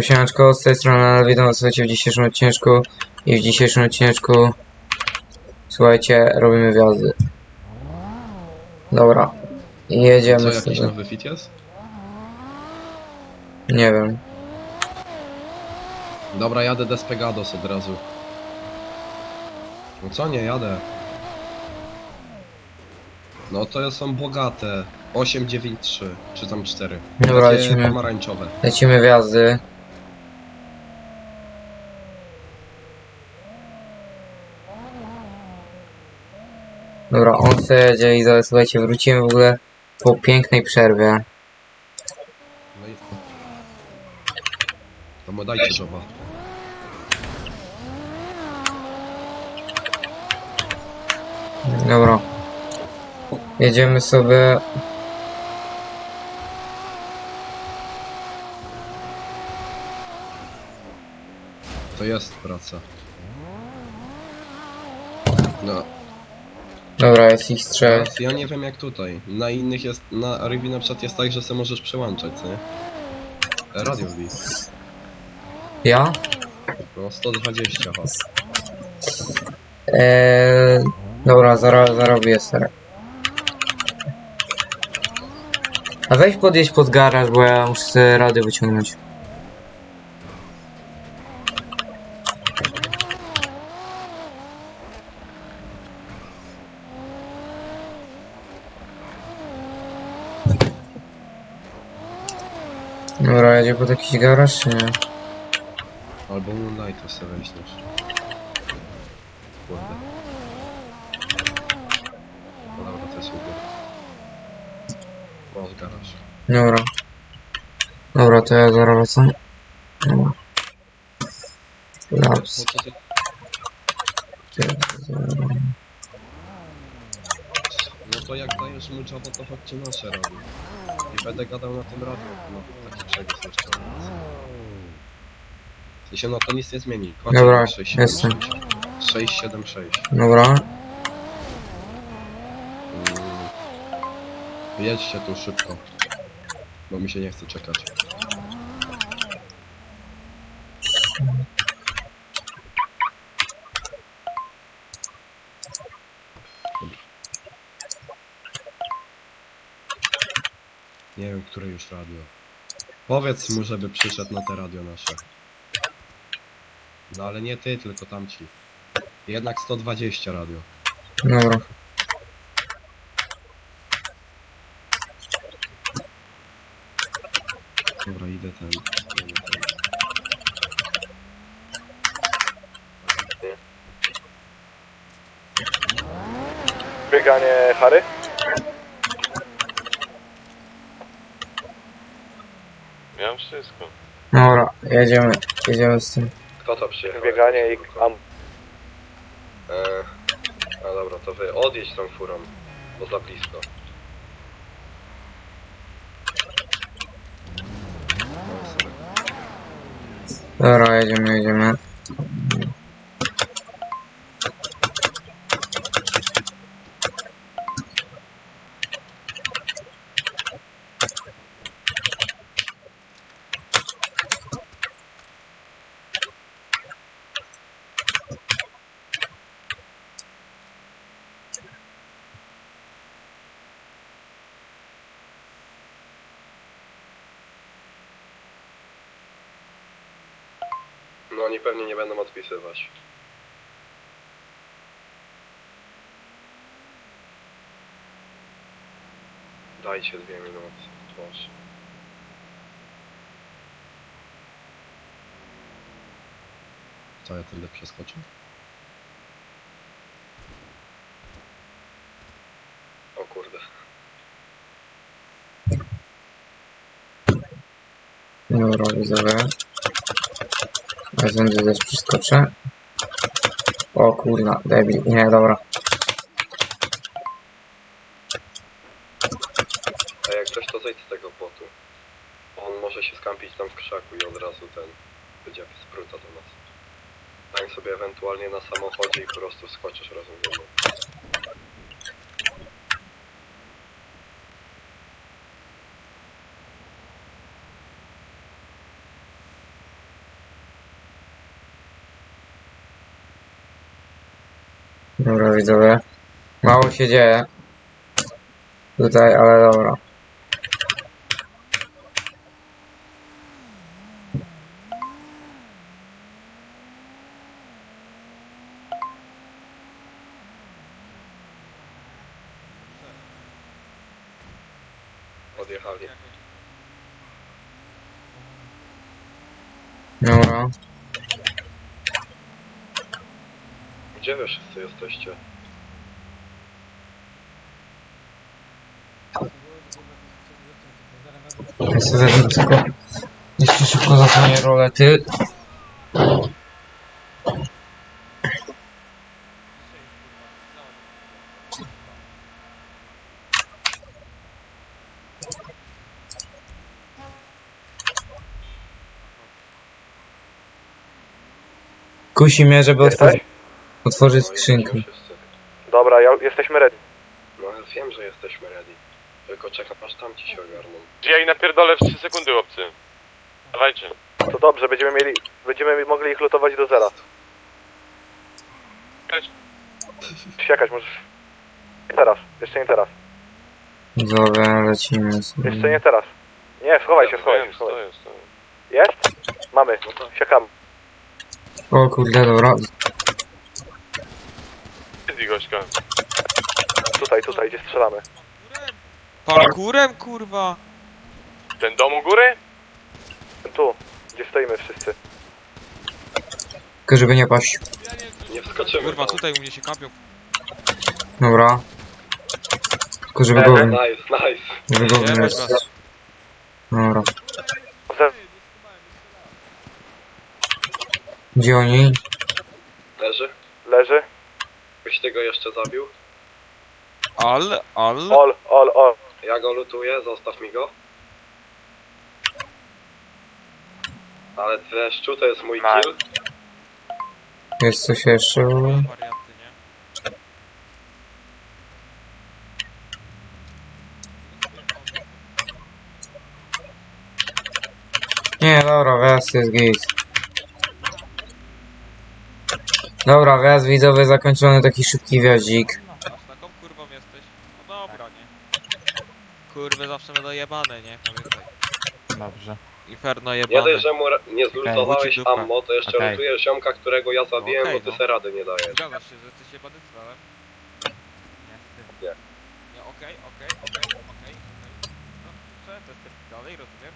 Siemaczko, z tej strony witam was słuchajcie w dzisiejszym odcineczku i w dzisiejszym odcineczku słuchajcie, robimy wjazdy. Dobra, i Co, jedziemy jakiś nowy fit jest? Nie wiem. Dobra, jadę Despegados od razu. No co nie, jadę. No to są bogate. 893, czy tam 4. Dobra, Takie lecimy. pomarańczowe. Lecimy wjazdy. Dobra, on sobie jedzie i zaraz słuchajcie, wrócimy w ogóle po pięknej przerwie. No i... To mu dajcie joba. Dobra. Jedziemy sobie. To jest praca. No, Dobra, jest ich trzech. ja nie wiem jak tutaj. Na innych jest, na Rivi na przykład jest tak, że sobie możesz przełączać, co nie? Radio wbij. Ja? No 120, ha. Eee, dobra, zaro, zarobię ser. A weź podjeść pod garaż, bo ja muszę sobie radio wyciągnąć. Dobra, jedzie pod jakiś garaż, czy nie? Albo Moonlighta sobie weźmiesz. Kurde. No dobra, to jest Uber. O, garaż. Dobra. Dobra, to ja zaraz wracam. Dobra. Laps no to jak dajesz mu joba, to chodźcie nasze radio. I będę gadał na tym radiu. No, taki przegłos jeszcze. W sensie, no to nic nie zmieni. Chodź, Dobra, 676. 676. Dobra. Mm. Jedźcie tu szybko. Bo mi się nie chce czekać. Nie wiem, które już radio. Powiedz mu, żeby przyszedł na te radio nasze. No ale nie ty, tylko tamci. Jednak 120 radio. Dobra. Dobra, idę ten. Bieganie Harry? Wszystko. Dobra, jedziemy. Jedziemy z tym. Kto to przyjechał? Bieganie i am... E, a dobra, to wy odjedź tą furą, bo za blisko. Dobra, jedziemy, jedziemy. No oni pewnie nie będą odpisywać. Dajcie dwie minuty, proszę. Co ja tyle przeskoczę? O kurde. Dobra, widzowie. Będę też przeskoczę. O kurna, debil. Nie, dobra. A jak ktoś to zejdź z tego botu. On może się skampić tam w krzaku i od razu ten będzie spruta do nas. Stań sobie ewentualnie na samochodzie i po prostu skoczysz razem ze mną. Dobra, widzowie. Mało się dzieje. Tutaj, ale dobra. Odjechali. Dobra. Gdzie wy wszyscy jesteście? Tylko jeszcze szybko zasłonię rolety. Kusi mnie, żeby otworzyć, otworzyć skrzynkę. Dobra, ja, jesteśmy ready. No ja wiem, że jesteśmy ready. Tylko czekam aż tam ci się ogarną. Ja i napierdolę w 3 sekundy, chłopcy. Dawajcie. To dobrze, będziemy mieli, będziemy mogli ich lutować do zera. Cześć. Siakać możesz. Nie teraz, jeszcze nie teraz. Dobra, lecimy sobie. Jeszcze nie teraz. Nie, schowaj się, schowaj się, Wiem, schowaj. Jest? Mamy, siakamy. O kurde, dobra. Gośka. Tutaj, tutaj, gdzie strzelamy. Parkurem, kurwa! Ten dom u góry? Tu, gdzie stoimy wszyscy. Tylko żeby nie paść. nie wskoczymy. Kurwa, tutaj u mnie się kapią. Dobra. Tylko żeby go. Nice, nice. żeby go was. Dobra. Gdzie oni? Leży? Leży. Ktoś tego jeszcze zabił? Al, al. All, all, all. Ja go lutuję, zostaw mi go. Ale dreszczu to jest mój Nice. kill. Jest coś jeszcze? Warianty, nie? Nie, dobra, wjazd jest git. Dobra, wjazd widzowy zakończony, taki szybki wjazdzik. A z taką kurwą jesteś? No dobra, nie? Kurwy zawsze będą jebane, nie? Pamiętaj. Dobrze. Inferno Nie jebane. dość, że mu ra- nie zlutowałeś dupa. ammo, to jeszcze Okej. lutujesz ziomka, którego ja zabiłem, Okej, bo ty no. se rady nie dajesz. Zgadzasz się, że jesteś jebany cwelem? Nie. Nie, okej, okej, okej, okej, okej. No, to jest dalej, rozumiem.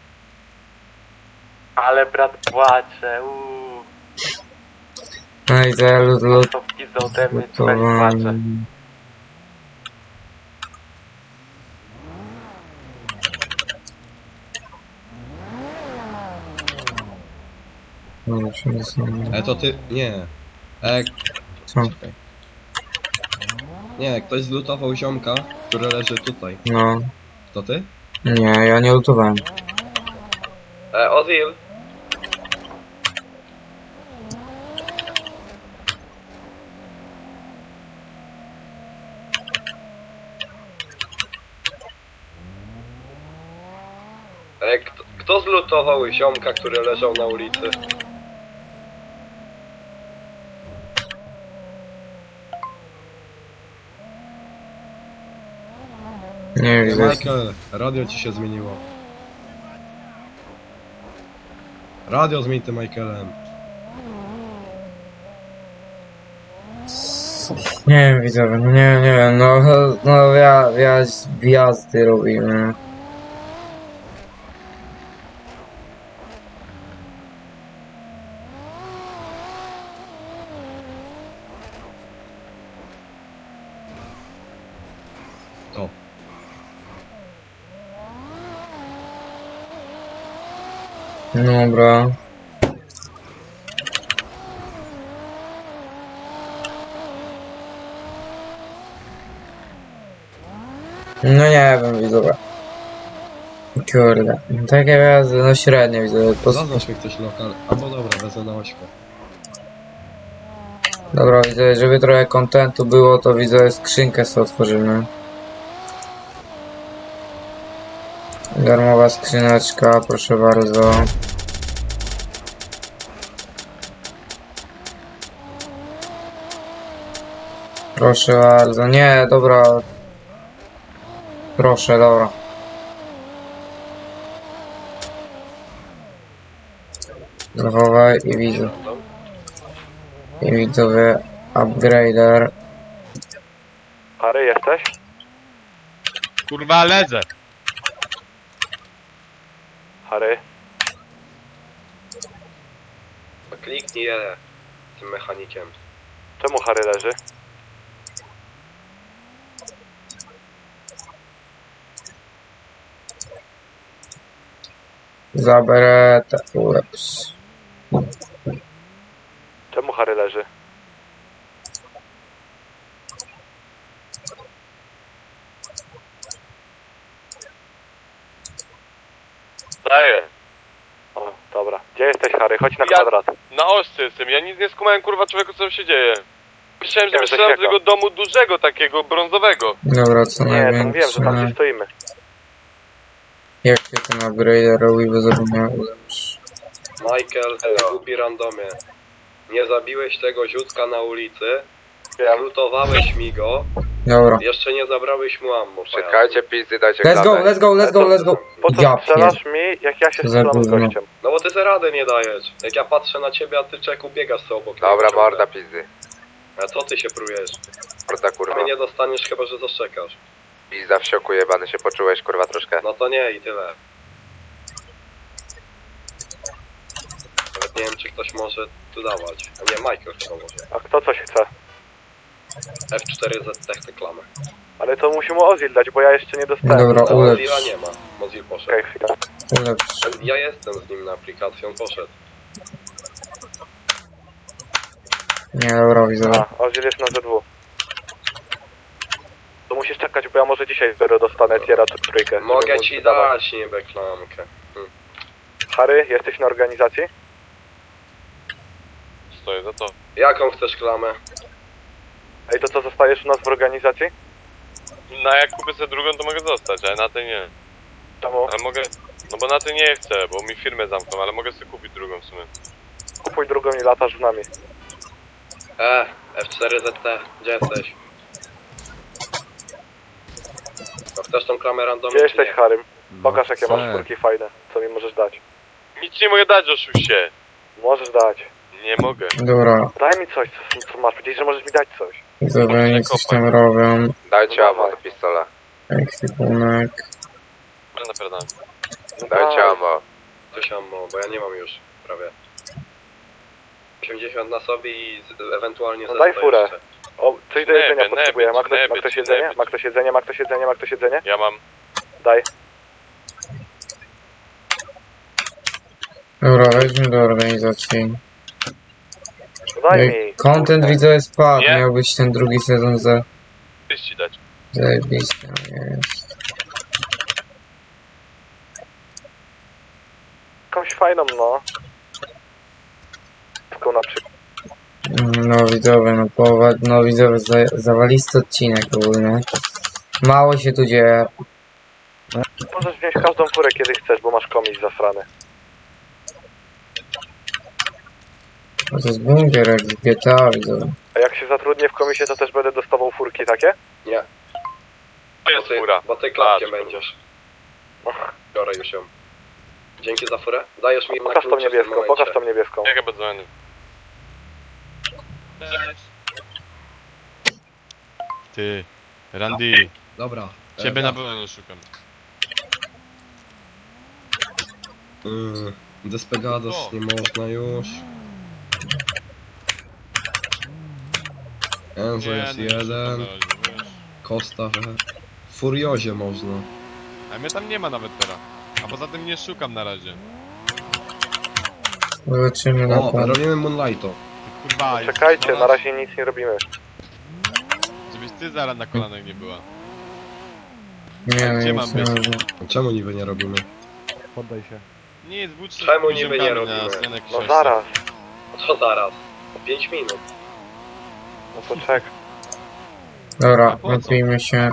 Ale brat płacze, uuu, No i te lud, lud, pizdą ode mnie, tutaj płacze. lutowany. Dobra, przeniosę. E to ty. Nie. E, Co? czekaj. Nie, ktoś zlutował ziomka, który leży tutaj. No. To ty? Nie, ja nie lutowałem. E, Ozil! E, kto, zlutował ziomka, który leżał na ulicy? Nie widzę. Michael, radio ci się zmieniło. Radio zmień tym Michaelem. Nie wiem, widzowie, no nie, nie wiem, no, no ja, ja wjazdy robimy. To. Dobra. No nie wiem, widzowie. Kurde, takie wjazdy, no średnie widzowie. Po, Zaznacz mi ktoś lokal. Albo dobra, wezmę na ośkę. dobra, widzę, żeby trochę kontentu było, to widzę skrzynkę sobie otworzymy. Darmowa skrzyneczka, proszę bardzo. Proszę bardzo. Nie, dobra. Proszę, dobra. Zachowaj i widzę. I widzowie upgrader. Harry, jesteś? Kurwa, ledzę. Harry? Kliknij je tym mechanikiem. Czemu Harry leży? Zaberę te uleps. Czemu Harry leży? Daję. O, dobra. Gdzie jesteś Harry? Chodź na Ja- kwadrat. Na ostrze jestem, ja nic nie skumałem kurwa człowieku co się dzieje. Myślałem, że Ja do zasiekam. tego domu dużego takiego, brązowego. Dobra, co Nie, tam wiem, że tam gdzie stoimy. Jak się ten upgrader robi ulepsz? Michael, ty głupi randomie. Nie zabiłeś tego ziutka na ulicy, lutowałeś mi go, Dobra. jeszcze nie zabrałeś mu ammo. Czekajcie, pizdy, dajcie Let's go, let's go, let's go, let's go. Po co Ja pier... strzelasz mi, jak ja się Za strzelam z gówno. gościem? No bo ty sobie rady nie dajesz. Jak ja patrzę na ciebie, a ty czeku biegasz sobie obok. Dobra, ciągle. morda pizdy. A co ty się prujesz? Morda kurwa. Mnie nie dostaniesz chyba, że zaszczekasz. Pizda w sioku jebany się poczułeś kurwa troszkę. No to nie i tyle. Nawet nie wiem, czy ktoś może tu dawać. A nie, Michael chyba może. A kto coś chce? F4Z tech tę klamę. Ale to musi mu Ozil dać, bo ja jeszcze nie dostałem. Dobra. Mozilla nie ma. Mozil poszedł. Okej, chwila. Ja jestem z nim na aplikacji, on poszedł. Nie, dobra. A, Ozil jest na Z2. To musisz czekać, bo ja może dzisiaj dopiero dostanę tiera czy trójkę. Mogę ci wydawać. dać niby klamkę. Harry, jesteś na organizacji? Stoję za to. Jaką chcesz klamę? Ej, to co, zostajesz u nas w organizacji? Na jak kupię sobie drugą to mogę zostać, ale na tej nie. Czemu? Ale mogę, no bo na tej nie chcę, bo mi firmę zamkną, ale mogę sobie kupić drugą w sumie. Kupuj drugą i latasz z nami. E, F4ZT, gdzie jesteś? A chcesz tą klamę randomie, Gdzie jesteś? Harry? Pokaż jakie masz szpulki fajne, co mi możesz dać. Nic nie mogę dać, oszuście. Możesz dać. Nie mogę. Dobra, Daj mi coś, co, co masz. Powiedziałeś, że możesz mi dać coś. oni coś tam robią. Dajcie No ammo dawaj. do pistola. Ekwipunek. Ale napierdalam. No Dajcie daj. ammo. Coś ammo, bo ja nie mam już prawie. 80 na sobie i z, ewentualnie No ze daj 100 furę. jeszcze. O, coś do Nie jedzenia wiem, potrzebuję. nie Ma ktoś, ma nie ktoś jedzenie? nie Ma ktoś jedzenie? Ma ktoś jedzenie? Ma ktoś jedzenie? Ja mam. Daj. Dobra, weźmy do organizacji. Daj mi. Content widzę spadł, Nie. miał być ten drugi sezon za Ty ci dać. zajebisty, no nie jest. Jakąś fajną, no. Taką na przykład. No widzowie, no połowa, no widzowie, za, zawalisty odcinek ogólnie. Mało się tu dzieje. Możesz wziąć każdą furę kiedy chcesz, bo masz komis zasrany. No to jest bunkier jak z GTA, widzowie. A jak się zatrudnię w komisie, to też będę dostawał furki takie? To Bo jest ty, fura. bo ty klapkiem Patrz, będziesz. Biorę już ją. Dzięki za furę. Dajesz mi na Pokaż tą klucze w tym niebieską, momencie. pokaż tą niebieską. Jak ja będę dzwonił? Ty, Randy, Dobra. ciebie e, na pewno nie szukam. y, Despegados nie można już. Enzo jest jeden. wiesz. Costa Furiozie można. A mnie tam nie ma nawet teraz. A poza tym nie szukam na razie. Zobaczymy na O, to. robimy Moonlighto. Kurwa, Czekajcie, na razie nic nie robimy. Żebyś ty zaraz na kolanach nie była. Nie, Gdzie nie mam nic być? nie robię. Czemu niby nie robimy? Nie, zbudź się Czemu niby nie robimy? No zaraz. Co zaraz? 5 minut. No to czek. Dobra, po co? się.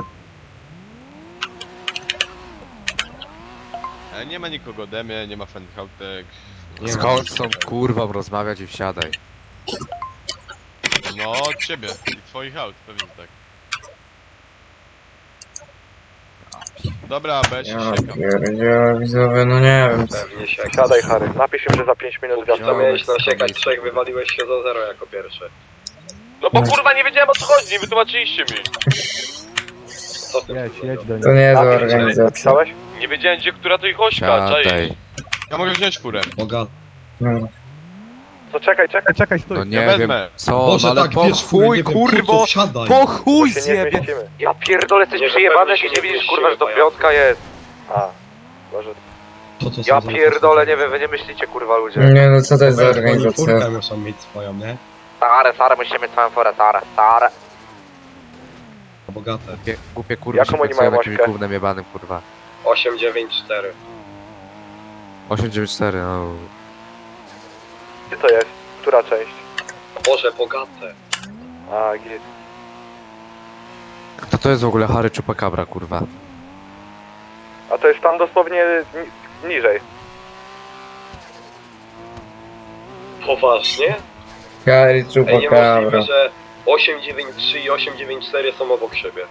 Ale nie ma nikogo ode mnie, nie ma fanhautek. Nie. Skąd są kurwa rozmawiać i wsiadaj. No, No, od ciebie i twoich aut, pewnie tak. Dobra, bez Ja się siekam. pierdzielę, widzowie, no nie wiem. Pewnie się. Siadaj Harry, napisz im, że za 5 minut Co wiadomo. miałeś nasiekać trzech, wywaliłeś się za zero jako pierwszy. No bo kurwa nie wiedziałem o co chodzi, nie wytłumaczyliście mi. Co w tym jedź, To nie jest Napisz, organizacja. Napisałeś? Nie wiedziałem gdzie która to ich ośka, czaisz? Ja mogę wziąć furę. Boga. No. To czekaj, czekaj, czekaj, stój. No nie Ja wiem, wezmę. co, Boże, no ale tak, po furę, chuj, nie wiem, kurwo, wsiadaj. po chuj Się nie zjebie. zmieścimy. Ja pierdolę, jesteś że przyjebany, się nie widzisz kurwa, że to piątka jest. A, może To, co Ja są za pierdolę, nie wiem, wy nie myślicie kurwa ludzie. Nie no, co to jest za oni organizacja? furkę muszą mieć swoją, nie? Stare, stare, musimy mieć swoją forę, stare, stare. Bogate. Głupie, głupie kurwa Jaką się oni pracują mają jakimś gównem jebanym, kurwa. 894. 894, no. Gdzie to jest? Która część? Boże, bogate. A, git. Kto to jest w ogóle Harry Chupacabra, kurwa? A to jest tam dosłownie ni niżej. Poważnie? Kari Ej, Chupacabra. niemożliwe, że 893 i 894 są obok siebie.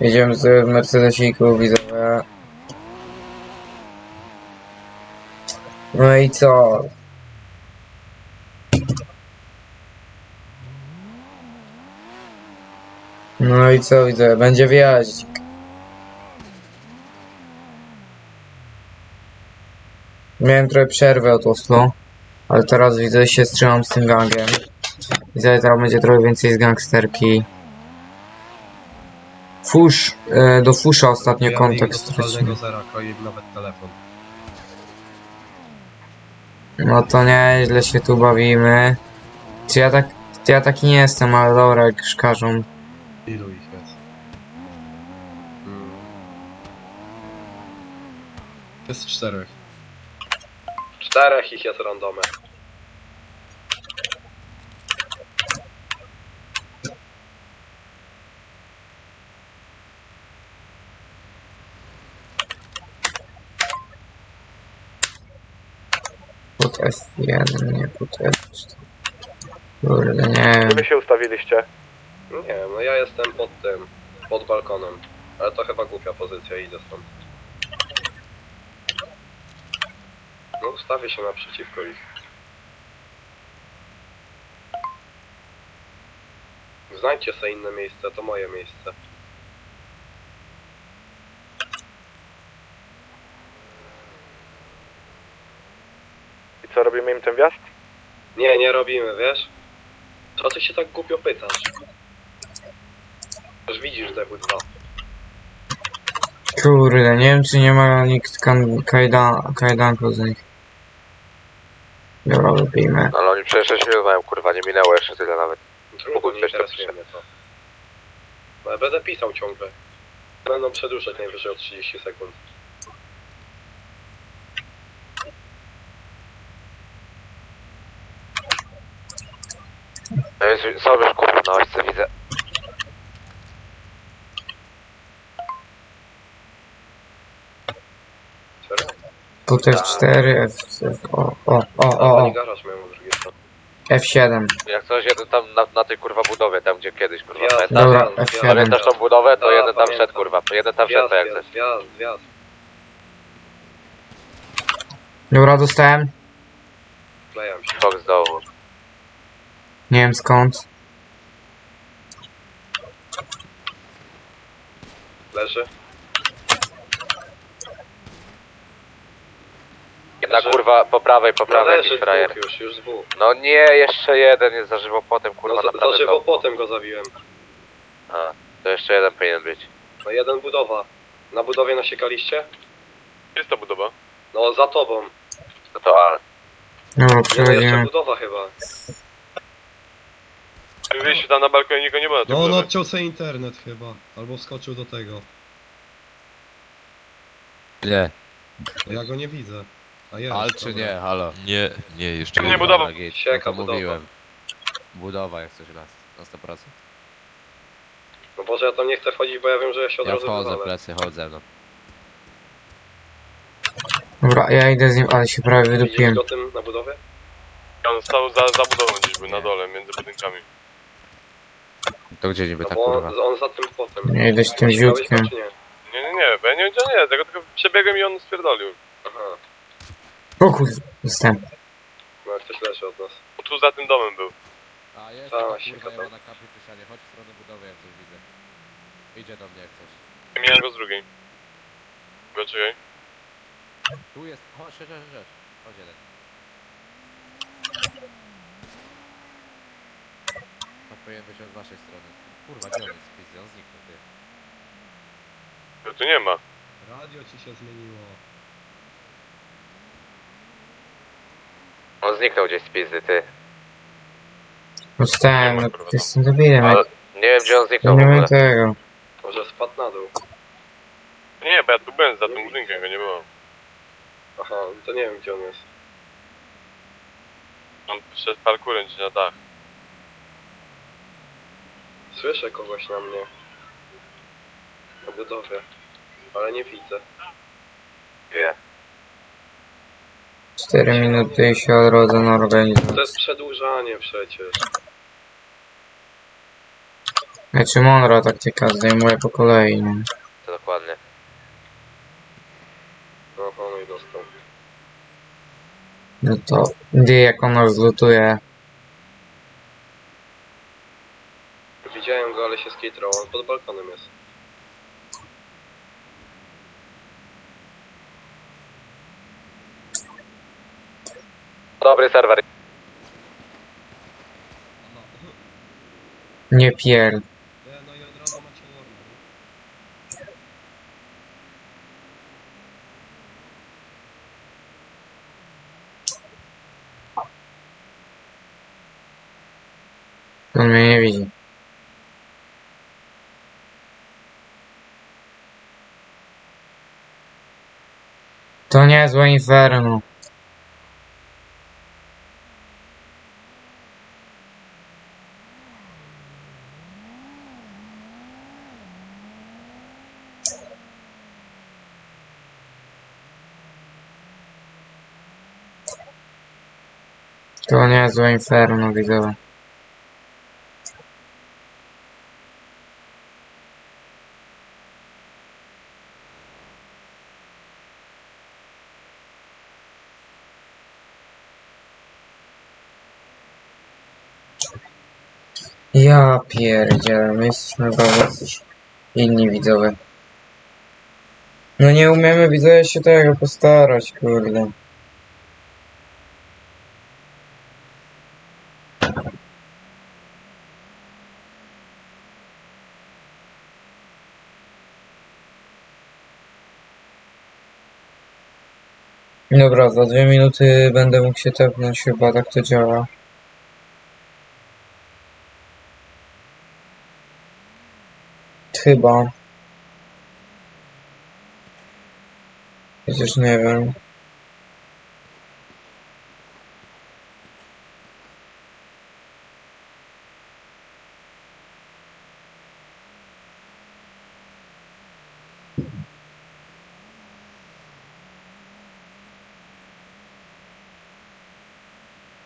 Jedziemy w Mercedesiku, widzowie. No i co? No i co widzę? Będzie wjaźdź. Miałem trochę przerwę od Oslo, ale teraz widzę się strzymam z tym gangiem. Widzę, teraz będzie trochę więcej z gangsterki. Fusz, e, do Fusza ostatnio Ja kontakt straciłem. nawet telefon. No to nieźle się tu bawimy. Czy ja tak, czy ja taki nie jestem, ale dobra, jak już każą. Ilu ich jest? Hmm. Jest czterech. Czterech ich jest randomem. F1, nie pod F4. Kurde, nie Gdzie wiem. wy się ustawiliście? Nie wiem, no ja jestem pod tym, pod balkonem. Ale to chyba głupia pozycja, idę stąd. No ustawię się naprzeciwko ich. Znajdźcie sobie inne miejsce, to moje miejsce. Co, robimy im ten wjazd? Nie, nie robimy, wiesz? Co ty się tak głupio pytasz? Już widzisz DW2. Kurde, nie wiem czy nie ma nikt kan- kajdan, kajdanków z nich. Dobra, wypijmy. No ale oni przecież 6 minut mają kurwa, nie minęło jeszcze tyle nawet. Mógł nie to interesuje mnie to. No, ja będę pisał ciągle. Będą przedłużać najwyżej o 30 sekund. No jest, już kurwa na ośce, widzę. Serio? Pod F4, F, F, o, o, o, o, o, garaż miałem u drugiej strony. F7. Jak coś, jeden tam na, na tej kurwa budowie, tam gdzie kiedyś kurwa. Wjazd, Pamiętasz? Dobra, wjazd, F7. wjazd, Pamiętasz tą budowę? To jeden tam pamiętam. wszedł kurwa, jeden tam wszedł Wjazd, to jak wjazd, coś. wjazd, wjazd. Dobra, dostałem. Klejam się. Fox z dołu. Nie wiem skąd. Leży. Jedna kurwa po prawej, po No prawej leży jakiś frajer. dwóch już, już dwóch. No nie, jeszcze jeden jest za żywo potem kurwa No za, za żywo potem go zabiłem. A, to jeszcze jeden powinien być. No jeden budowa. Na budowie nasiekaliście? Gdzie jest ta budowa? No za tobą. No to A. Nie, no jeszcze przechodzimy. budowa chyba. Wyjście tam na balkonie, nikogo nie ma No on odciął sobie internet chyba. Albo wskoczył do tego. Nie. No Ja go nie widzę. A jest. Ale czy dobra. nie, halo. Nie, nie, jeszcze Nie budowa. Dobra, git, Sieka no to budowa. mówiłem. Budowa jak coś raz, na 100%. No Boże, ja tam nie chcę wchodzić, bo ja wiem, że ja się od Ja razu wchodzę, wywalę. plecy, chodź ze mną. Dobra, ja idę z nim, ale się prawie Widzisz wydupiłem. go tym na budowie? On stał za, za budową gdzieś był, na dole, między budynkami. To gdzie niby No tak bo kurwa? on, on za tym płotem. Ja idę z tym Widziałeś ziutkiem. czy nie? Nie, nie, nie, bo ja nie wiem gdzie on jest, ja go tylko przebiegłem i on spierdolił. Aha, O kurde, jestem. no ktoś leży od nas. Bo tu za tym domem był. A jest A, taka kurwa gadał. jebana kapie przy ścianie. Chodź w stronę budowy jak coś widzę. Idzie do mnie jak coś. Miałem go z drugiej. Go czekaj. Tu jest. Chodź, chodź, chodź, chodź. Chodź jeden. To powinien być od waszej strony. Kurwa, gdzie on jest? Pizzy, on zniknął, ty. Go tu nie ma. Radio ci się zmieniło. On zniknął gdzieś z pizdy, ty. Dostałem, no jestem debilem. Ale jak- nie wiem gdzie on zniknął w Nie ogóle. wiem tego. Może spadł na dół. Nie, bo ja tu byłem za tym budynkiem, go nie było. Aha, to nie wiem gdzie on jest. On przed parkurem gdzieś na dach. Słyszę kogoś na mnie. Na budowie. Ale nie widzę. Wie. 4 minuty i się odrodzę na To organizację. jest przedłużanie przecież. Znaczy Monro taktyka zdejmuje po kolei, nie? To dokładnie. No, no i dostał. No to gdy jak on nas zlutuje. Widziałem go, ale się skitrał. On pod balkonem jest. Dobry serwer. Nie pier... Nie, no i od razu macie warna, nie? On mnie nie widzi. To niezłe inferno. To niezłe inferno, widzowie. Ja pierdzielę, my jesteśmy jacyś inni widzowie. No nie umiemy widzowie się tego postarać, kurde. Dobra, za dwie minuty będę mógł się tepnąć, chyba tak to działa. Chyba. Chociaż nie wiem.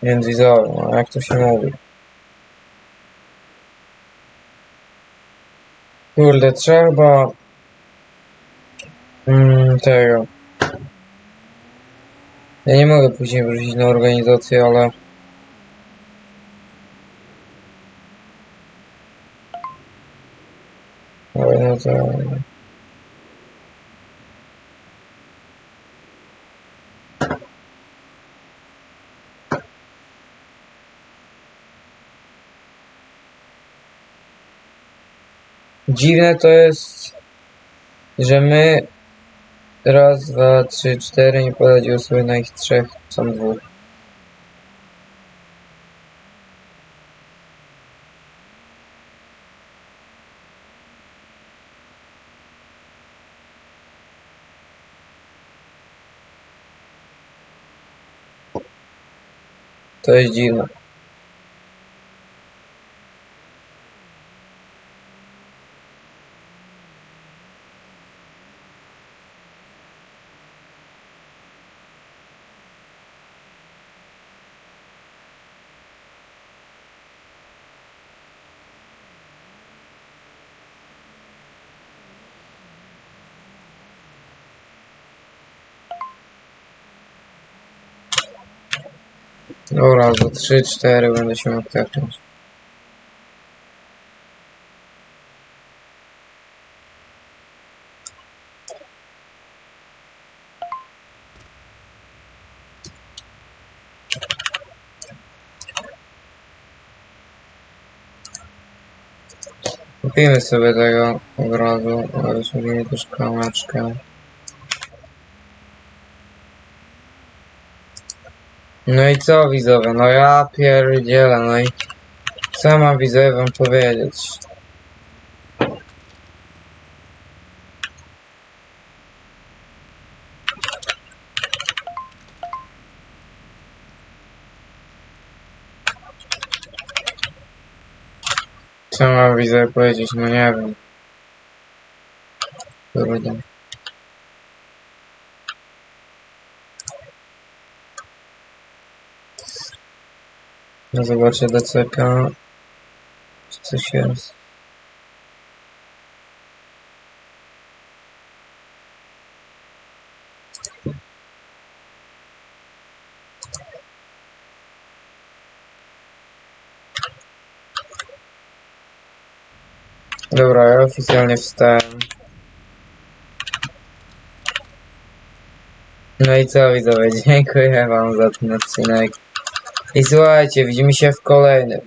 Więc widzowie, no jak to się mówi. Kurde, trzeba... Mm, tego... Ja nie mogę później wrócić na organizację, ale... Ale no to... Dziwne to jest, że my raz, dwa, trzy, cztery nie poradziło sobie na ich trzech, są dwóch. To jest dziwne. Dobra, za 3-4 będę się mógł tepnąć. Kupimy sobie tego od razu, ale sobie też kameczkę. No i co widzowie, no ja pierdzielę, no i co mam widzowie wam powiedzieć? Co mam widzowie powiedzieć, no nie wiem. No zobaczę DCK. Czy coś jest? Dobra, ja oficjalnie wstałem. No i co widzowie, dziękuję wam za ten odcinek. I słuchajcie, widzimy się w kolejnym.